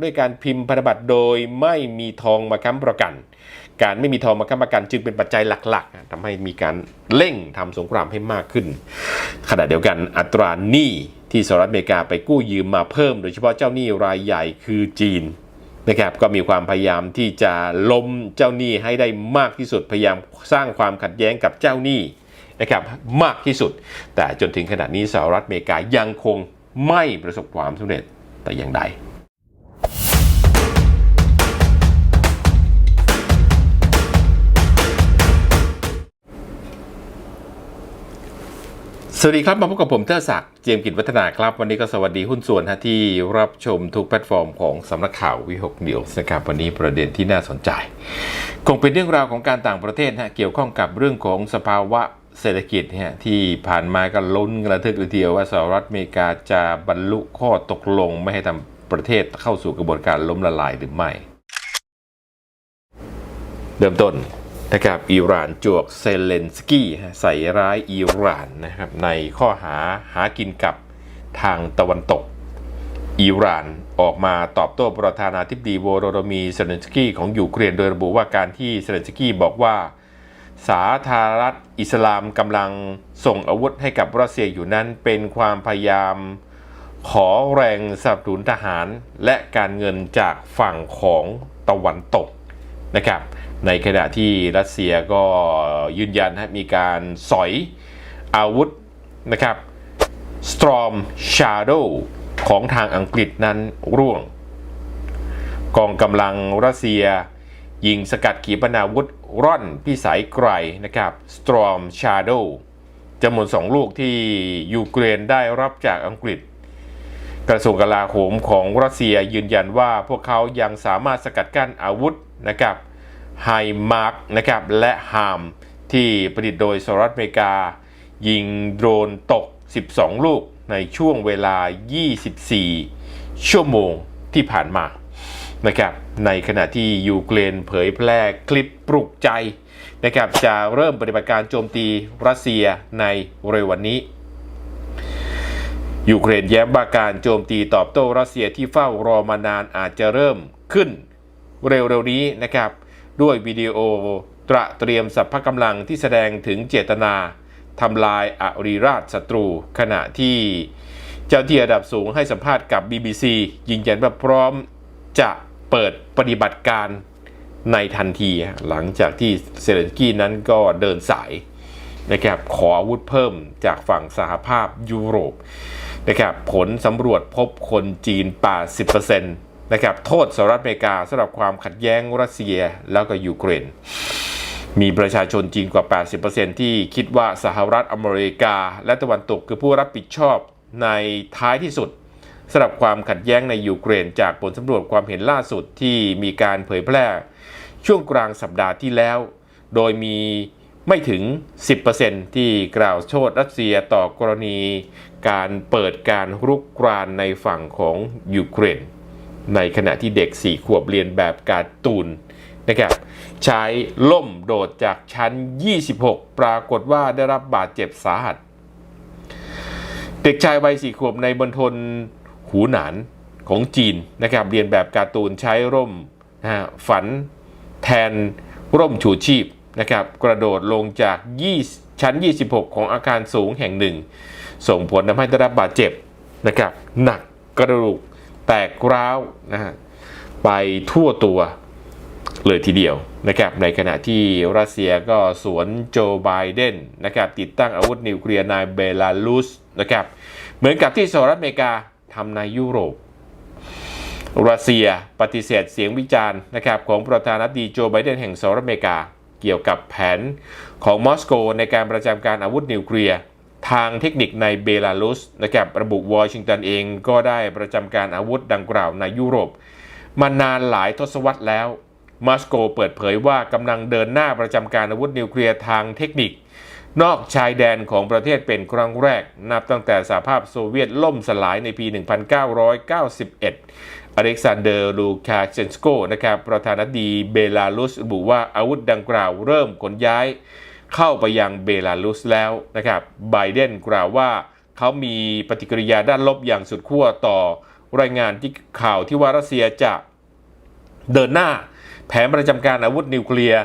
ด้วยการพิมพ์พันธบัตรโดยไม่มีทองมาค้ำประกัน การไม่มีทองมาค้ำประกันจึงเป็นปัจจัยหลักๆทำให้มีการเร่งทำสงครามให้มากขึ้น ขณะเดียวกันอัตราหนี้ที่สหรัฐอเมริกาไปกู้ยืมมาเพิ่ม โดยเฉพาะเจ้าหนี้รายใหญ่คือจีนนะครับก็มีความพยายามที่จะล้มเจ้าหนี้ให้ได้มากที่สุดพยายามสร้างความขัดแย้งกับเจ้าหนี้นะครับมากที่สุด แต่จนถึงขณะนี้สหรัฐอเมริกายังคงไม่ประสบความสำเร็จแต่อย่างใด สวัสดีครับ มาพบกับผมเทอศักดิ์เจียมกิจวัฒนาครับ วันนี้ก็สวัสดีหุ้นส่วนฮะที่รับชมทุกแพลตฟอร์มของสำนักข่าววิหกนิวส์นะครับวันนี้ประเด็นที่น่าสนใจ คงเป็นเรื่องราวของการต่างประเทศฮะเกี่ยวข้องกับเรื่องของสภาวะเศรษฐกิจฮะที่ผ่านมาก็ลุ้นกระทึกทีเดียวว่าสหรัฐอเมริกาจะบรรลุข้อตกลงไม่ให้ทำประเทศเข้าสู่กระบวนการล้มละลายหรือไม่ เริ่มต้น นะครับอิหร่านจวกเซเลนสกี้ใส่ร้ายอิหร่านนะครับในข้อหาหากินกับทางตะวันตกอิหร่านออกมาตอบโต้ประธานาธิบดีโวโรโดมีเซเลนสกี้ของยูเครนโดยระบุว่าการที่เซเลนสกี้บอกว่า สาธารณรัฐอิสลามกำลังส่งอาวุธให้กับรัสเซียอยู่นั้นเป็นความพยายามขอแรงสนับสนุนทหารและการเงินจากฝั่งของตะวันตกนะครับ ในขณะที่รัสเซียก็ยืนยันฮะมีการสอยอาวุธนะครับ Storm Shadow ของทางอังกฤษนั้นร่วง กองกำลังรัสเซีย ยิงสกัดขีปนาวุธร่อนพิสัยไกลนะครับ Storm Shadow จำนวนสองลูกที่ยูเครนได้รับจากอังกฤษ กระทรวงกลาโหมของรัสเซียยืนยันว่าพวกเขายังสามารถสกัดกั้นอาวุธนะครับ ไฮมาร์กนะครับและฮามที่ประดิษฐ์โดยสหรัฐอเมริกา ยิงโดรนตก 12 ลูกในช่วงเวลา 24 ชั่วโมงที่ผ่านมานะครับในขณะที่ยูเครนเผยแพร่คลิปปลุกใจนะครับจะเริ่มปฏิบัติการโจมตีรัสเซียในเร็ววันนี้ยูเครนแย้มว่าการโจมตีตอบโต้รัสเซียที่เฝ้ารอมานานอาจจะเริ่มขึ้นเร็วๆนี้นะครับ ด้วยวิดีโอตระเตรียมสัพพกำลังที่แสดงถึงเจตนาทำลายอริราชศัตรู ขณะที่เจ้าที่ระดับสูงให้สัมภาษณ์กับ BBC ยืนยันว่าพร้อมจะเปิดปฏิบัติการในทันที หลังจากที่เซเลนสกี้นั้นก็เดินสายนะครับขออาวุธเพิ่มจากฝั่งสหภาพยุโรปนะครับผลสำรวจพบคนจีน80% นะครับโทษสหรัฐอเมริกาสำหรับความขัดแย้งรัสเซียแล้วก็ยูเครน มีประชาชนจีนกว่า 80%ที่คิดว่าสหรัฐอเมริกา และตะวันตกคือผู้รับผิดชอบในท้ายที่สุดสำหรับความขัดแย้งในยูเครน จากผลสำรวจความเห็นล่าสุดที่มีการเผยแพร่ ช่วงกลางสัปดาห์ที่แล้ว โดยมีไม่ถึง 10%ที่กล่าวโทษรัสเซียต่อกรณีการเปิดการรุกรานในฝั่งของยูเครน ในขณะที่เด็ก 4 ขวบเรียนแบบการ์ตูนนะครับใช้ล่มโดดจากชั้น 26 ปรากฏว่าได้รับบาดเจ็บสาหัส เด็กชายวัย4ขวบในบนทนหูหนานของจีนนะครับเรียนแบบการ์ตูนใช้ร่มนะฝันแทนร่มชูชีพนะครับกระโดดลงจาก 20 ชั้น 26 ของอาคารสูงแห่งหนึ่ง ส่งผลทำให้ได้รับบาดเจ็บนะครับหนักกระดูก ตกร้าวนะฮะไปทั่วตัวเลยทีเดียวนะครับในขณะที่รัสเซียก็สวนโจไบเดนนะครับติดตั้งอาวุธนิวเคลียร์ในเบลารุสนะครับเหมือนกับที่สหรัฐอเมริกาทำในยุโรป รัสเซียปฏิเสธเสียงวิจารณ์นะครับของประธานาธิบดีโจไบเดนแห่งสหรัฐอเมริกา เกี่ยวกับแผนของมอสโกในการประจำการอาวุธนิวเคลียร์ ทางเทคนิคในเบลารุสนะครับระบุวอชิงตันเองก็ได้ประจำการอาวุธดังกล่าวในยุโรป มานานหลายทศวรรษแล้วมอสโกเปิดเผยว่ากำลังเดินหน้าประจำการอาวุธนิวเคลียร์ทางเทคนิค นอกชายแดนของประเทศเป็นครั้งแรก นับตั้งแต่สหภาพโซเวียตล่มสลายในปี 1991 อเล็กซานเดอร์ลูคาเชนสโกนะครับประธานาธิบดีเบลารุสระบุว่าอาวุธดังกล่าวเริ่มขนย้าย เข้าไปยังเบลารุสแล้วนะครับไบเดนกล่าวว่าเขามีปฏิกิริยาด้านลบอย่างสุดขั้วต่อรายงานที่ข่าวที่ว่ารัสเซียจะเดินหน้า แผนประจำการอาวุธนิวเคลียร์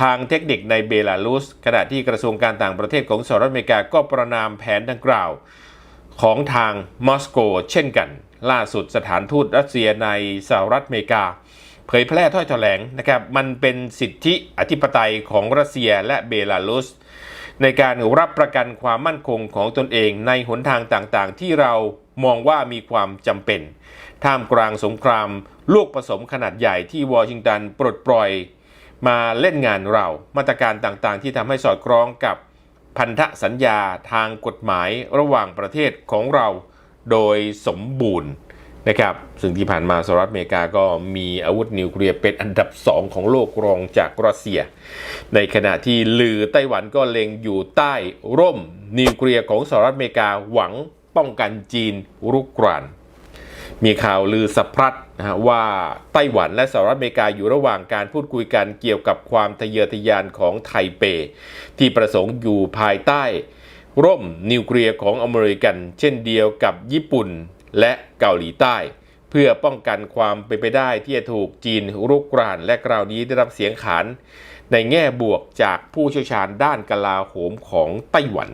ทางเทคนิคในเบลารุสขณะที่กระทรวงการต่างประเทศของสหรัฐอเมริกาก็ประนามแผนดังกล่าว ของทางมอสโก เช่นกัน ล่าสุดสถานทูตรัสเซียในสหรัฐอเมริกา เผยแพร่ถ้อยแถลงนะครับมันเป็นสิทธิอธิปไตยของรัสเซียและเบลารุส ในการรับประกันความมั่นคงของตนเองในหนทางต่างๆ ที่เรามองว่ามีความจำเป็น ท่ามกลางสงครามลูกผสมขนาดใหญ่ที่วอชิงตันปลดปล่อยมาเล่นงานเรามาตรการต่างๆ ที่ทำให้สอดคล้องกับพันธสัญญาทางกฎหมายระหว่างประเทศของเราโดยสมบูรณ์ นะครับซึ่งที่ผ่านมาสหรัฐอเมริกาก็มีอาวุธนิวเคลียร์เป็นอันดับ 2 ของโลกรองจากรัสเซีย ในขณะที่ลือไต้หวันก็เล็งอยู่ใต้ร่มนิวเคลียร์ของสหรัฐอเมริกาหวังป้องกันจีนรุกราน มีข่าวลือสะพรัดนะฮะว่าไต้หวันและสหรัฐอเมริกาอยู่ระหว่างการพูดคุยกันเกี่ยวกับความทะเยอทะยานของไทเป ที่ประสงค์อยู่ภายใต้ ร่มนิวเคลียร์ของอเมริกัน เช่นเดียวกับญี่ปุ่น และเกาหลีใต้ เพื่อป้องกันความเป็นไปได้ที่จะถูกจีนรุกรานและคราวนี้ได้รับเสียงขานในแง่บวกจากผู้เชี่ยวชาญด้านกลาโหมของไต้หวัน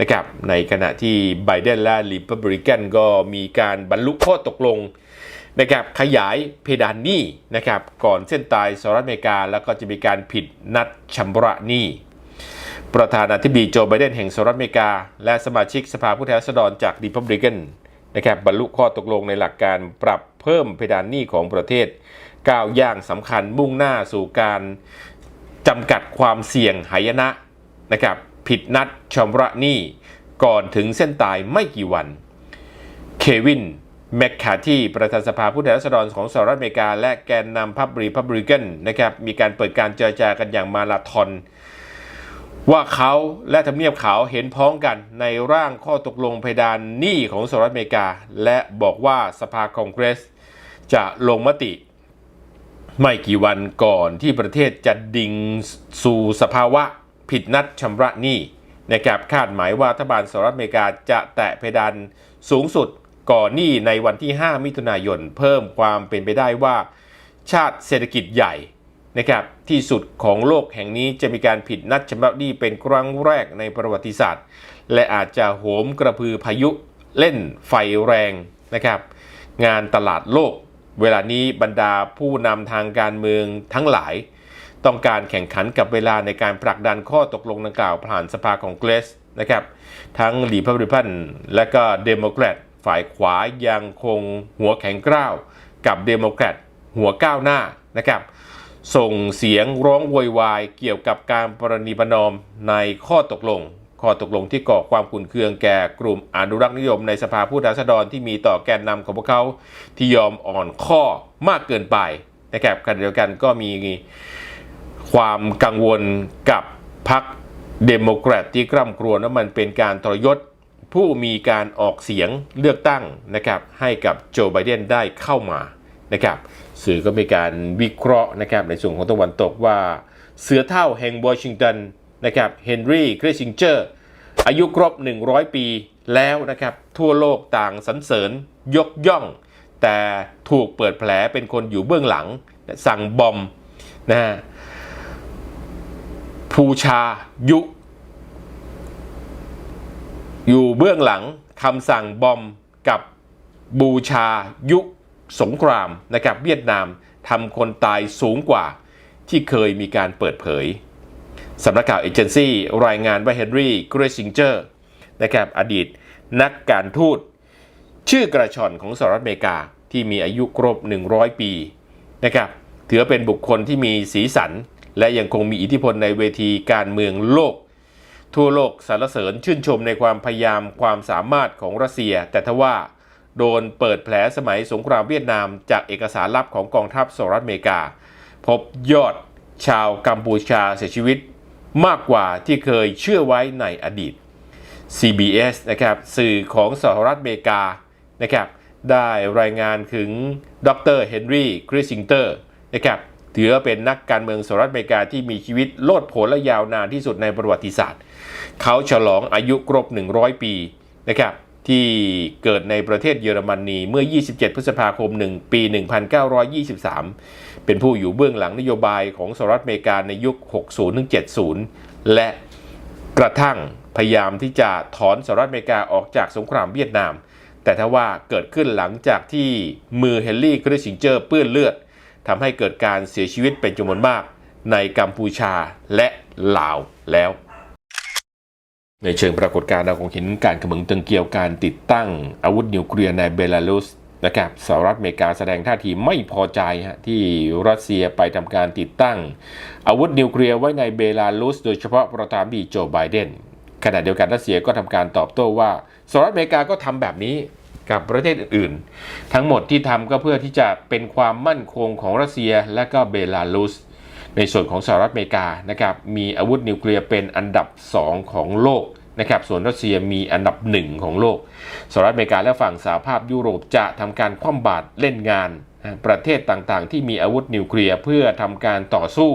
นะครับในขณะที่ไบเดนและริพับริกันก็มีการบรรลุข้อตกลงนะครับขยายเพดานหนี้นะครับก่อนเส้นตายสหรัฐอเมริกา แล้วก็จะมีการผิดนัดชำระหนี้ประธานาธิบดีโจไบเดนแห่งสหรัฐอเมริกา และสมาชิกสภาผู้แทนราษฎรจากริพับริกัน นะครับบรรลุข้อตกลงในหลักการปรับเพิ่มเพดานหนี้ของประเทศก้าวย่างสำคัญมุ่งหน้าสู่การจำกัดความเสี่ยงหายนะนะครับผิดนัดชำระหนี้ก่อนถึงเส้นตายไม่กี่วัน เควินแมคคาที่ประธานสภาผู้แทนราษฎรของสหรัฐอเมริกา และแกนนำพับรีพับริกันนะครับมีการเปิดการเจรจากันอย่างมาราธอน ว่าเขาและทำเนียบขาวเห็นพ้องกันในร่างข้อตกลงเพดานหนี้ของสหรัฐอเมริกา และบอกว่าสภาคองเกรส จะลงมติ ไม่กี่วันก่อนที่ประเทศจะดิ่งสู่สภาวะผิดนัดชำระหนี้นะครับคาดหมายว่ารัฐบาลสหรัฐอเมริกาจะแตะเพดานสูงสุดก่อนหนี้ในวันที่ 5 มิถุนายน เพิ่มความเป็นไปได้ว่า ชาติเศรษฐกิจใหญ่ นะครับที่สุดของโลกแห่งนี้จะมีการผิดนัดชำระหนี้เป็นครั้งแรกในประวัติศาสตร์ และอาจจะโหมกระพือพายุเล่นไฟแรงนะครับ งานตลาดโลก เวลานี้บรรดาผู้นำทางการเมืองทั้งหลาย ต้องการแข่งขันกับเวลาในการผลักดันข้อตกลงดังกล่าวผ่านสภาของเกรสนะครับ ทั้งรีพับลิกันและก็เดโมแครตฝ่ายขวายังคงหัวแข็งกร้าวกับเดโมแครตหัวก้าวหน้านะครับ ส่งเสียงร้องโวยวายเกี่ยวกับการปรนีประนอมในข้อตกลง ข้อตกลงที่ก่อความขุ่นเคืองแก่กลุ่มอนุรักษ์นิยมในสภาผู้แทนราษฎรที่มีต่อแกนนำของพวกเขาที่ยอมอ่อนข้อมากเกินไปนะครับขณะเดียวกันก็มีความกังวลกับพรรคเดโมแครตที่กร่ำกรวญว่ามันเป็นการทรยศผู้มีการออกเสียงเลือกตั้งนะครับให้กับโจไบเดนได้เข้ามานะครับ สื่อก็มีการวิเคราะห์นะครับในส่วนของตะวันตกว่า เสือเท่าแห่งวอชิงตันนะครับเฮนรี่คริสซิงเจอร์อายุครบ 100 ปีแล้วนะครับทั่วโลกต่างสรรเสริญยกย่อง แต่ถูกเปิดแผลเป็นคนอยู่เบื้องหลัง สั่งบอมนะฮะภูชายุ อยู่เบื้องหลังคำสั่งบอมกับบูชายุ สงครามนะครับเวียดนามทำคนตายสูงกว่าที่เคยมีการเปิดเผยสำนักข่าวเอเจนซี่รายงานว่าเฮนรี่กรซิงเจอร์นะครับอดีตนักการทูต ชื่อกระชอนของสหรัฐอเมริกาที่มีอายุครบ 100 ปีนะครับถือเป็นบุคคลที่มีสีสัน และยังคงมีอิทธิพลในเวทีการเมืองโลก ทั่วโลกสรรเสริญชื่นชมในความพยายามความสามารถของรัสเซีย แต่ทว่า โดนเปิดแผลสมัยสงครามเวียดนามจากเอกสารลับของกองทัพสหรัฐอเมริกา พบยอดชาวกัมพูชาเสียชีวิตมากกว่าที่เคยเชื่อไว้ในอดีต CBS นะครับสื่อของสหรัฐอเมริกานะครับได้รายงานถึงดรเฮนรี่คริสซิงเตอร์นะครับถือว่าเป็นนักการเมืองสหรัฐอเมริกาที่มีชีวิตโลดโผนและยาวนานที่สุดในประวัติศาสตร์ เขาฉลองอายุครบ 100 ปีนะครับ ที่เกิดในประเทศเยอรมนีเมื่อ 27 พฤษภาคม 1 ปี 1923 เป็นผู้อยู่เบื้องหลังนโยบายของสหรัฐอเมริกาในยุค 60-70 และกระทั่งพยายามที่จะถอนสหรัฐอเมริกาออกจากสงครามเวียดนาม แต่ถ้าว่าเกิดขึ้นหลังจากที่มือเฮนรี่คริสซิงเจอร์เปื้อนเลือดทำให้เกิดการเสียชีวิตเป็นจำนวนมากในกัมพูชาและลาวแล้ว ในเชิงปรากฏการณ์เราคงเห็นการกระมึงตึงเกี่ยวการติดตั้งอาวุธนิวเคลียร์ในเบลารุสนะครับสหรัฐอเมริกาแสดงท่าทีไม่พอใจฮะที่รัสเซียไปทำการติดตั้ง อาวุธนิวเคลียร์ไว้ในเบลารุส โดยเฉพาะประธานาธิบดีโจไบเดนขณะเดียวกันรัสเซียก็ทำการตอบโต้ว่าสหรัฐอเมริกาก็ทำแบบนี้กับประเทศอื่นๆ ทั้งหมดที่ทำก็เพื่อที่จะเป็นความมั่นคงของรัสเซียและก็เบลารุสในส่วนของสหรัฐอเมริกานะครับมีอาวุธนิวเคลียร์เป็นอันดับ 2 ของโลก นะครับ ส่วนรัสเซียมีอันดับหนึ่งของโลก สหรัฐอเมริกาและฝั่งสหภาพยุโรปจะทำการคว่ำบาตรเล่นงาน ประเทศต่างๆ ที่มีอาวุธนิวเคลียร์เพื่อทำการต่อสู้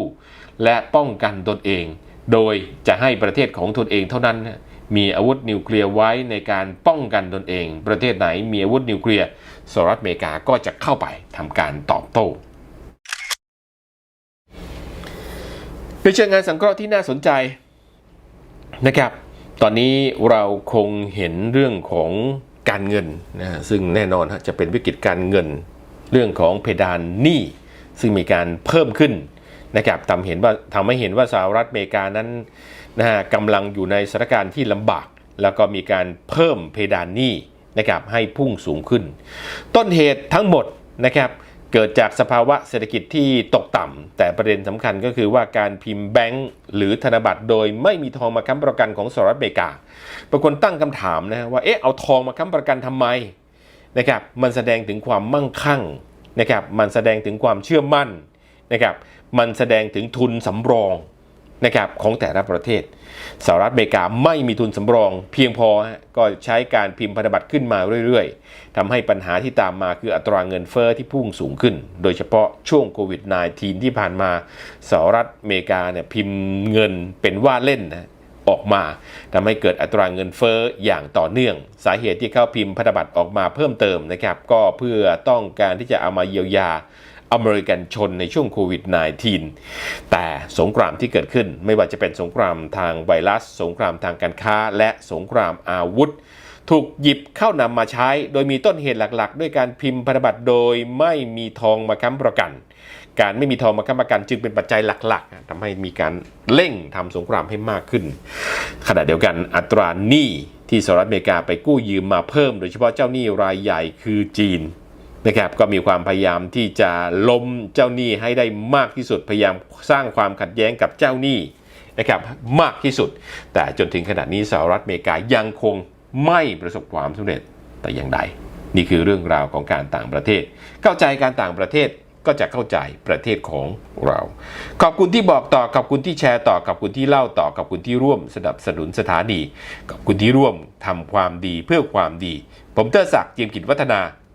และป้องกันตนเอง โดยจะให้ประเทศของตนเองเท่านั้น มีอาวุธนิวเคลียร์ไว้ในการป้องกันตนเอง ประเทศไหนมีอาวุธนิวเคลียร์สหรัฐอเมริกาก็จะเข้าไปทำการตอบโต้ในเชิงงานสังเคราะห์ที่น่าสนใจนะครับ ตอนนี้เราคงเห็นเรื่องของการเงินนะซึ่งแน่นอนฮะจะเป็นวิกฤตการเงิน เรื่องของเพดานหนี้ซึ่งมีการเพิ่มขึ้นนะครับทำเห็นว่าทำให้เห็นว่าสหรัฐอเมริกานั้นนะฮะกำลังอยู่ในสถานการณ์ที่ลำบาก แล้วก็มีการเพิ่มเพดานหนี้นะครับให้พุ่งสูงขึ้น ต้นเหตุทั้งหมดนะครับ เกิดจากสภาวะเศรษฐกิจที่ตกต่ำ แต่ประเด็นสำคัญก็คือว่าการพิมพ์แบงก์หรือธนบัตรโดยไม่มีทองมาค้ำประกันของสหรัฐอเมริกาบางคนตั้งคำถามนะว่าเอ๊ะเอาทองมาค้ำประกันทำไมนะครับมันแสดงถึงความมั่งคั่งนะครับมันแสดงถึงความเชื่อมั่นนะครับมันแสดงถึงทุนสำรอง นะครับของแต่ละประเทศสหรัฐอเมริกาไม่มีทุนสำรอง เพียงพอก็ใช้การพิมพ์พันธบัตรขึ้นมาเรื่อยๆทำให้ปัญหาที่ตามมาคืออัตราเงินเฟอ้อที่พุ่งสูงขึ้น โดยเฉพาะช่วงโควิด -19 ที่ผ่านมาสหรัฐอเมริกาเนี่ยพิมพ์เงินเป็นว่าเล่นนะออกมาทำให้เกิดอัตราเงินเฟ้ออย่างต่อเนื่อง สาเหตุที่เข้าพิมพ์พันธบัตรออกมาเพิ่มเติมนะครับก็เพื่อต้องการที่จะเอามาเยียวยา อเมริกันชนในช่วงโควิด -19 แต่สงครามที่เกิดขึ้นไม่ว่าจะเป็นสงครามทางไวรัส สงครามทางการค้า และสงครามอาวุธ ถูกหยิบเข้านำมาใช้ โดยมีต้นเหตุหลักๆ ด้วยการพิมพ์พันธบัตรโดยไม่มีทองมาค้ำประกัน การไม่มีทองมาค้ำประกันจึงเป็นปัจจัยหลักๆทำให้มีการเร่งทำสงครามให้มากขึ้น ขณะเดียวกันอัตราหนี้ที่สหรัฐอเมริกาไปกู้ยืมมาเพิ่ม โดยเฉพาะเจ้าหนี้รายใหญ่คือจีน นะครับก็มีความพยายามที่จะล้มเจ้าหนี้ให้ได้มากที่สุดพยายามสร้างความขัดแย้งกับเจ้าหนี้นะครับมากที่สุด แต่จนถึงขณะนี้สหรัฐอเมริกายังคงไม่ประสบความสำเร็จแต่อย่างใด นี่คือเรื่องราวของการต่างประเทศ เข้าใจการต่างประเทศก็จะเข้าใจประเทศของเรา ขอบคุณที่บอกต่อขอบคุณที่แชร์ต่อขอบคุณที่เล่าต่อขอบคุณที่ร่วมสนับสนุนสถานีขอบคุณที่ร่วมทำความดีเพื่อความดี ผมเตอร์ศักดิ์เจียมกิจวัฒนา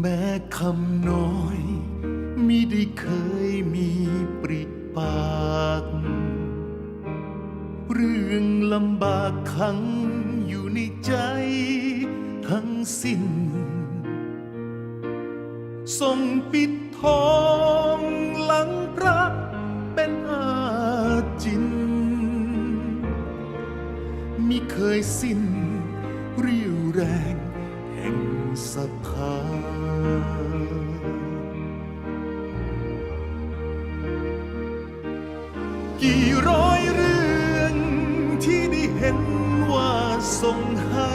แม้คำน้อยมิได้เคยมีปริปาก เรื่องลำบากขังอยู่ในใจทั้งสิ้นส่งปิดทองหลังพระเป็นอาจินมิเคยสิ้น กี่ร้อยเรื่องที่ได้เห็นว่าทรงให้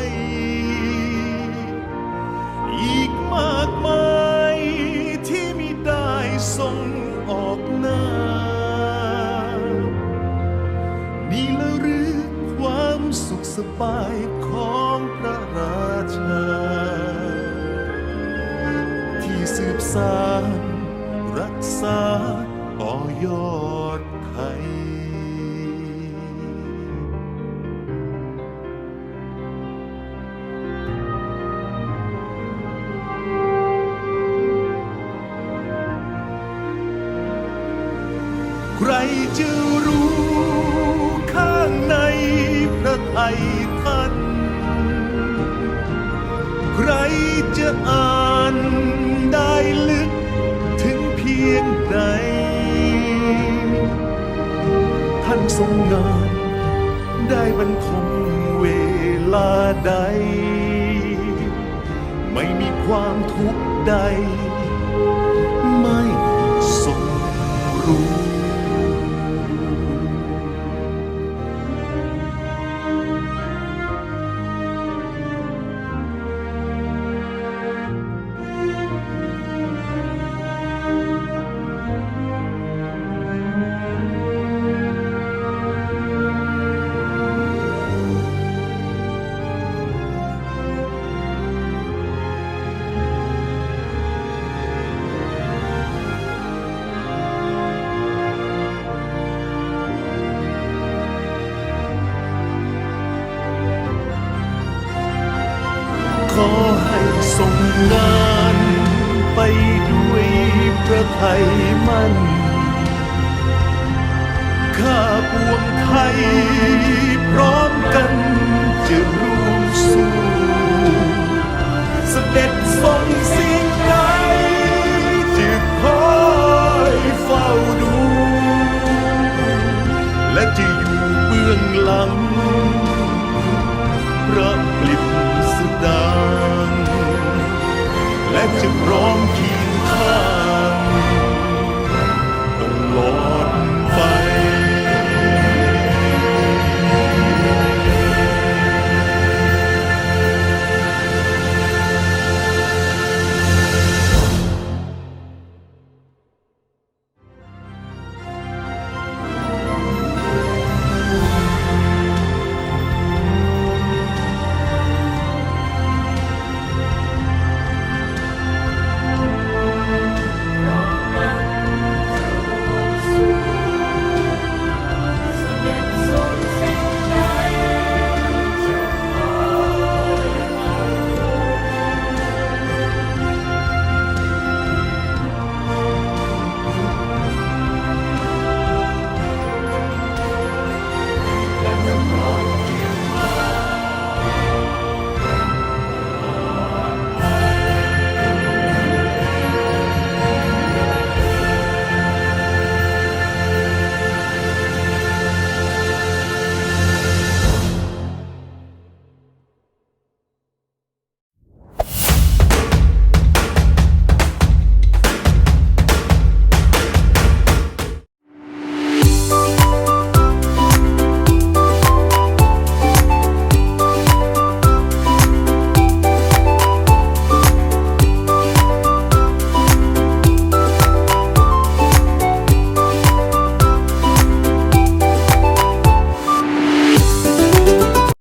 อีกมากมายที่ไม่ได้ทรงออกหน้า นี่ละหรือความสุขสบายของพระราชา ที่สืบสาน พรทยท่านใครจะอ่านได้ลึกถึงเพียงใดท่านทรงงานได้บรรทมเวลาใด ไม่มีความทุกข์ใด ไม่ทรงรู้ งงานไปด้วยพระไทยมั่น ข้าปวงไทยพร้อมกันจะร่วมสู้เสด็จทรงสิ่งใดจะคอยเฝ้าดู และจะอยู่เบื้องหลัง ระ